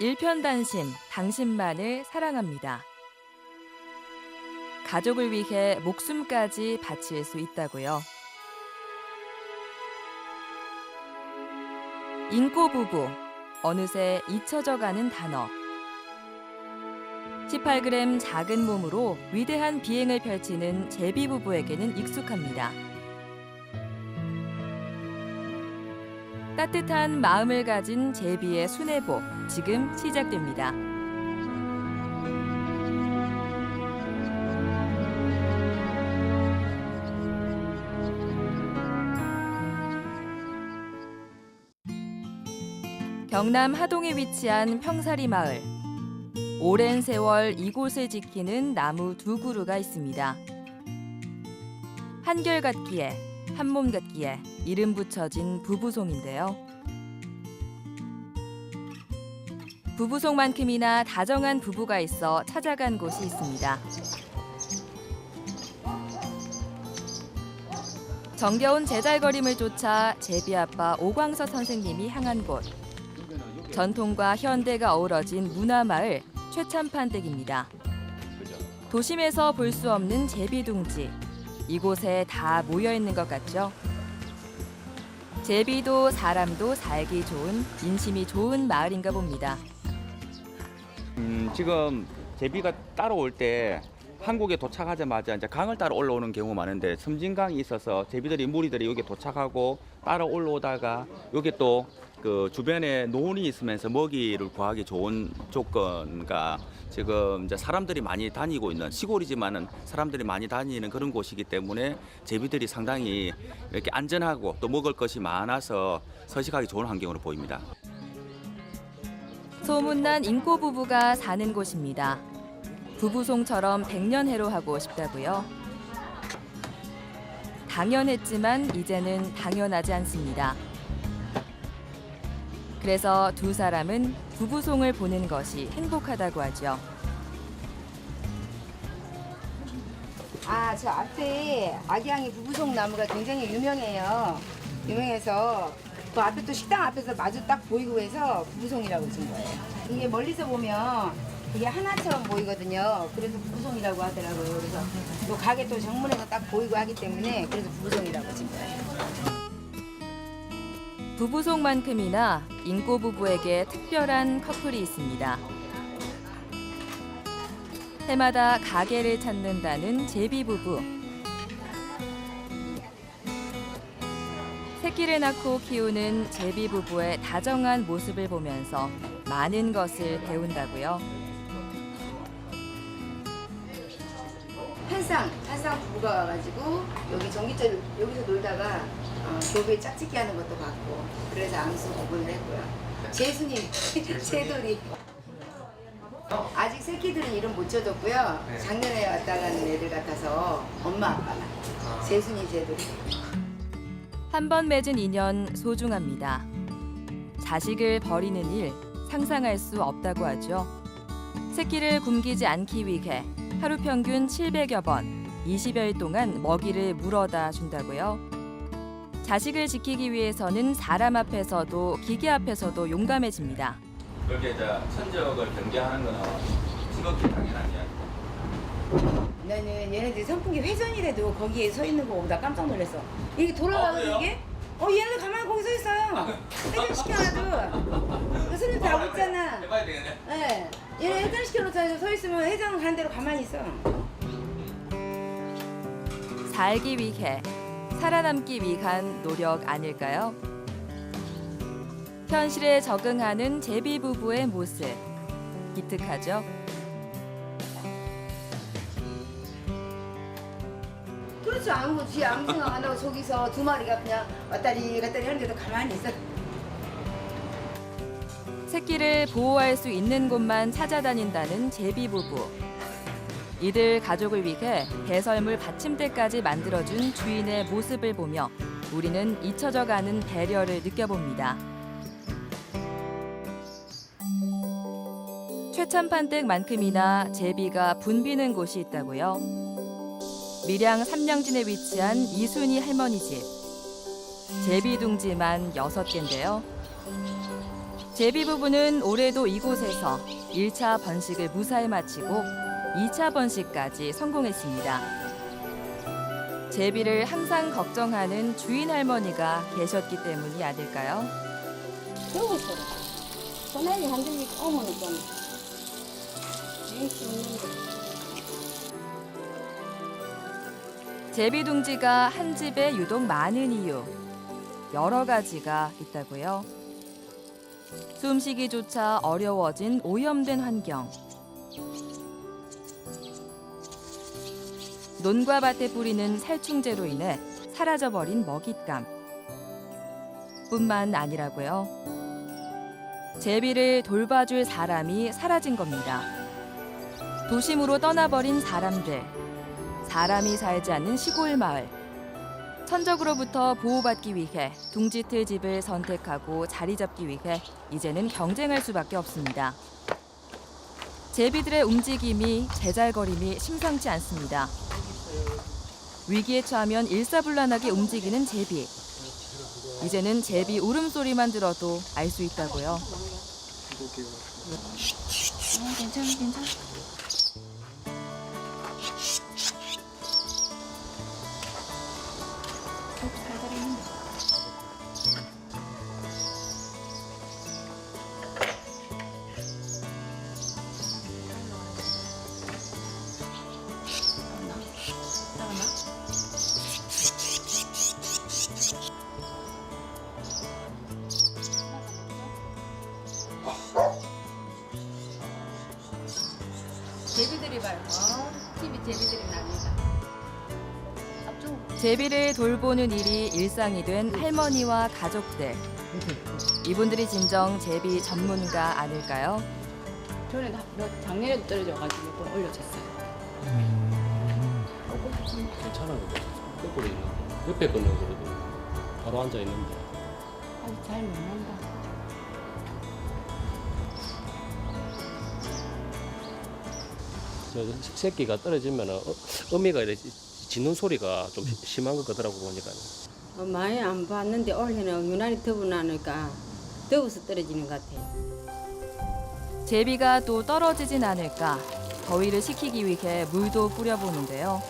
일편단심 당신만을 사랑합니다. 가족을 위해 목숨까지 바칠 수 있다고요. 인꼬 부부 어느새 잊혀져가는 단어. 18g 작은 몸으로 위대한 비행을 펼치는 제비 부부에게는 익숙합니다. 따뜻한 마음을 가진 제비의 순애보 지금 시작됩니다. 경남 하동에 위치한 평사리 마을. 오랜 세월 이곳을 지키는 나무 두 그루가 있습니다. 한결 같기에 한몸 같기에 이름 붙여진 부부송인데요. 부부송만큼이나 다정한 부부가 있어 찾아간 곳이 있습니다. 정겨운 제잘거림을 쫓아 제비 아빠 오광서 선생님이 향한 곳. 전통과 현대가 어우러진 문화마을 최참판댁입니다. 도심에서 볼 수 없는 제비둥지. 이곳에 다 모여 있는 것 같죠? 제비도 사람도 살기 좋은 인심이 좋은 마을인가 봅니다. 음, 지금 제비가 따라올 때 한국에 도착하자마자 이제 강을 따라 올라오는 경우가 많은데 섬진강이 있어서 제비들이 무리들이 여기 도착하고 따라 올라오다가 여기 또 그 주변에 논이 있으면서 먹이를 구하기 좋은 조건과 지금 이제 사람들이 많이 다니고 있는 시골이지만은 사람들이 많이 다니는 그런 곳이기 때문에 제비들이 상당히 이렇게 안전하고 또 먹을 것이 많아서 서식하기 좋은 환경으로 보입니다. 소문난 인꼬 부부가 사는 곳입니다. 부부송처럼 백년해로 하고 싶다고요? 당연했지만 이제는 당연하지 않습니다. 그래서 두 사람은 부부송을 보는 것이 행복하다고 하죠. 아, 저 앞에 아기양이 부부송 나무가 굉장히 유명해요. 유명해서 그 앞에 또 식당 앞에서 마주 딱 보이고 해서 부부송이라고 지은 거예요. 이게 멀리서 보면 이게 하나처럼 보이거든요. 그래서 부부송이라고 하더라고요. 그래서 또 가게 또 정문에서 딱 보이고 하기 때문에 그래서 부부송이라고 지은 거예요. 부부송만큼이나 인꼬 부부에게 특별한 커플이 있습니다. 해마다 가게를 찾는다는 제비 부부. 새끼를 낳고 키우는 제비 부부의 다정한 모습을 보면서 많은 것을 배운다고요. 한쌍, 한쌍 부부가 와가지고 여기 전기줄 여기서 놀다가 어, 교배 짝짓기 하는 것도 봤고 그래서 암수 구분을 했고요. 재순이, 새돌이. 아직 새끼들은 이름 못 쳐줬고요. 작년에 왔다 가는 애들 같아서 엄마 아빠만. 재순이, 새돌이. 한 번 맺은 인연 소중합니다. 자식을 버리는 일 상상할 수 없다고 하죠. 새끼를 굶기지 않기 위해 하루 평균 700여 번, 20여일 동안 먹이를 물어다 준다고요. 자식을 지키기 위해서는 사람 앞에서도 기계 앞에서도 용감해집니다. 이제 천적을 경계하는 거는 지극히 당연한 이야기. 나는 얘네들이 선풍기 회전이라도 거기에 서 있는 거 보다 깜짝 놀랐어. 이게 돌아가거든 아? 이게? 어 얘네들 가만히 거기 서 있어요. 회전 시켜놔도 그 손님 다 붙잖아. 해봐야 되겠네. 네. 얘네 회전 시켜놓자 서 있으면 회전 가는 대로 가만히 있어. 살기 위해, 살아남기 위한 노력 아닐까요? 현실에 적응하는 제비 부부의 모습 기특하죠? 그렇죠. 아무 뒤에 아무 생각 안 하고 저기서 두 마리가 그냥 왔다리 갔다리 하는데도 가만히 있어. 새끼를 보호할 수 있는 곳만 찾아다닌다는 제비 부부. 이들 가족을 위해 배설물 받침대까지 만들어준 주인의 모습을 보며 우리는 잊혀져가는 배려를 느껴봅니다. 최참판댁만큼이나 제비가 붐비는 곳이 있다고요. 밀양 삼량진에 위치한 이순이 할머니 집. 제비둥지만 여섯 개인데요. 제비 부부는 올해도 이곳에서 1차 번식을 무사히 마치고 2차 번식까지 성공했습니다. 제비를 항상 걱정하는 주인 할머니가 계셨기 때문이 아닐까요? 배고프다. 소나기 한 점이 오면 좀 제비둥지가 한 집에 유독 많은 이유 여러 가지가 있다고요. 숨쉬기조차 어려워진 오염된 환경. 논과 밭에 뿌리는 살충제로 인해 사라져버린 먹잇감. 뿐만 아니라고요. 제비를 돌봐줄 사람이 사라진 겁니다. 도심으로 떠나버린 사람들. 사람이 살지 않는 시골 마을. 천적으로부터 보호받기 위해 둥지틀 집을 선택하고 자리 잡기 위해 이제는 경쟁할 수밖에 없습니다. 제비들의 움직임이 제잘거림이 심상치 않습니다. 위기에 처하면 일사불란하게 움직이는 제비. 이제는 제비 울음소리만 들어도 알 수 있다고요. 괜찮아, 괜찮아. 제비들이 납니다. 제비를 돌보는 일이 일상이 된 할머니와 가족들. 이분들이 진정 제비 전문가 아닐까요? 전에 나- 너 작년에도 떨어져가지고 이번 올려줬어요. 괜찮아요. 거꾸로 있는데 옆에 거는 그래도 바로 앉아 있는데 아주 잘 먹는다. 새끼가 떨어지면 어, 어미가 이렇게 짖는 소리가 좀 시- 심한 것 같더라고 보니까 어, 많이 안 봤는데 올해는 유난히 더워 나니까 더워서 떨어지는 것 같아요. 제비가 또 떨어지진 않을까 더위를 식히기 위해 물도 뿌려보는데요.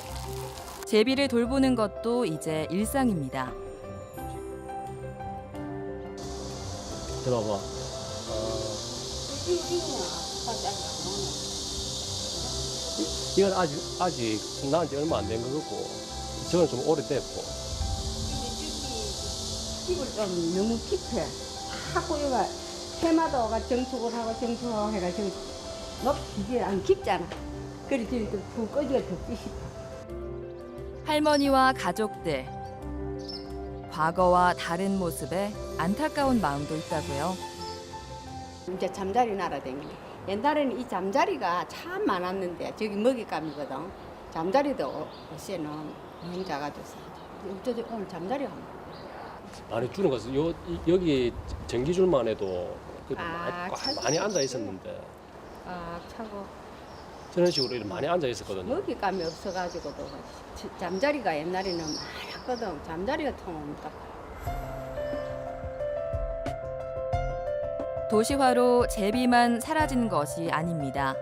제비를 돌보는 것도 이제 일상입니다. 들어봐. 이건 아직 아직 나은 지 얼마 안 된 것 같고 저는 좀 오래됐고 집을 좀 너무 깊해. 자꾸 여가 해마다 가 정축을 하고 정축하고 해가 정 높이지 안 깊잖아. 그래 저기 또불 꺼지가 덥지 싶어. 할머니와 가족들. 과거와 다른 모습에 안타까운 마음도 있다고요. 이제 잠자리 날아다니네. 옛날에는 이 잠자리가 참 많았는데 저기 먹잇감이거든. 잠자리도 요새는 너무 작아져서. 저, 저 오늘 잠자리가 많아. 많이 것은 요 이- 여기 전기줄만 해도 그 아, 꽉 차지. 많이 앉아 있었는데 아 차고. 저런 식으로 이렇게 많이 앉아 있었거든요. 먹잇감이 없어가지고도 지- 잠자리가 옛날에는 많았거든. 잠자리가 통없 도시화로 제비만 사라진 것이 아닙니다.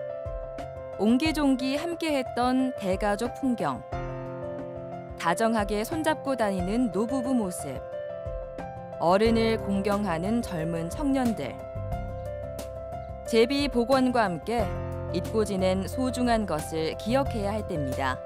옹기종기 함께했던 대가족 풍경. 다정하게 손잡고 다니는 노부부 모습. 어른을 공경하는 젊은 청년들. 제비 복원과 함께 잊고 지낸 소중한 것을 기억해야 할 때입니다.